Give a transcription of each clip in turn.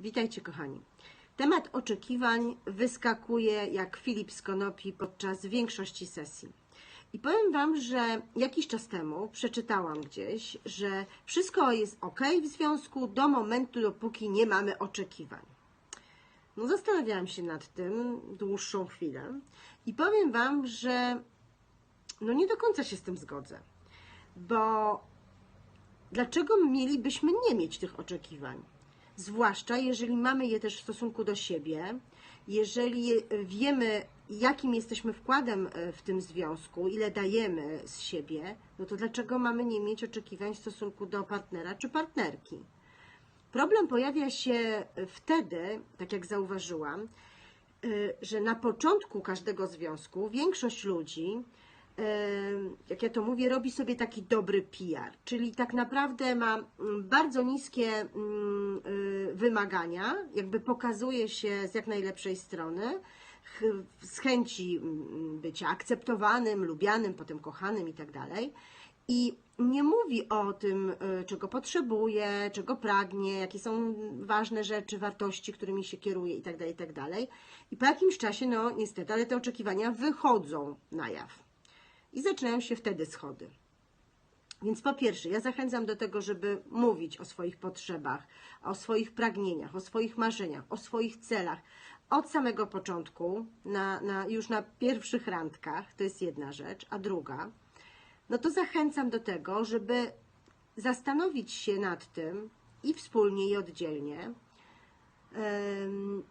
Witajcie, kochani. Temat oczekiwań wyskakuje jak Filip z konopi podczas większości sesji. I powiem Wam, że jakiś czas temu przeczytałam gdzieś, że wszystko jest ok w związku do momentu, dopóki nie mamy oczekiwań. No, zastanawiałam się nad tym dłuższą chwilę i powiem Wam, że no nie do końca się z tym zgodzę, bo dlaczego mielibyśmy nie mieć tych oczekiwań? Zwłaszcza jeżeli mamy je też w stosunku do siebie, jeżeli wiemy, jakim jesteśmy wkładem e, w tym związku, ile dajemy z siebie, no to dlaczego mamy nie mieć oczekiwań w stosunku do partnera czy partnerki? Problem pojawia się wtedy, tak jak zauważyłam, y, że na początku każdego związku większość ludzi, y, jak ja to mówię, robi sobie taki dobry PR, czyli tak naprawdę ma mm, bardzo niskie mm, wymagania, jakby pokazuje się z jak najlepszej strony, z chęci mm, bycia akceptowanym, lubianym, potem kochanym i tak dalej. I nie mówi o tym, y, czego potrzebuje, czego pragnie, jakie są ważne rzeczy, wartości, którymi się kieruje i tak dalej, i tak dalej. I po jakimś czasie, no niestety, ale te oczekiwania wychodzą na jaw. I zaczynają się wtedy schody. Więc po pierwsze, ja zachęcam do tego, żeby mówić o swoich potrzebach, o swoich pragnieniach, o swoich marzeniach, o swoich celach. Od samego początku, na, na, już na pierwszych randkach, to jest jedna rzecz, a druga, no to zachęcam do tego, żeby zastanowić się nad tym i wspólnie, i oddzielnie, em,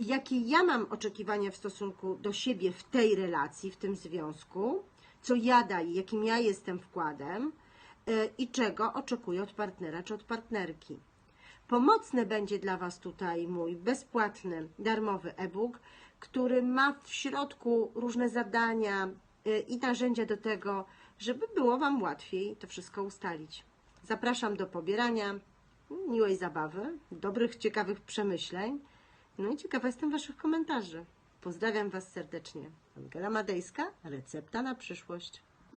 jakie ja mam oczekiwania w stosunku do siebie w tej relacji, w tym związku, co ja daję, jakim ja jestem wkładem e, i czego oczekuję od partnera czy od partnerki. Pomocny będzie dla Was tutaj mój bezpłatny, darmowy e-book, który ma w środku różne zadania y, i narzędzia do tego, żeby było Wam łatwiej to wszystko ustalić. Zapraszam do pobierania, miłej zabawy, dobrych, ciekawych przemyśleń. No i ciekawa jestem Waszych komentarzy. Pozdrawiam Was serdecznie. Angela Madejska, recepta na przyszłość.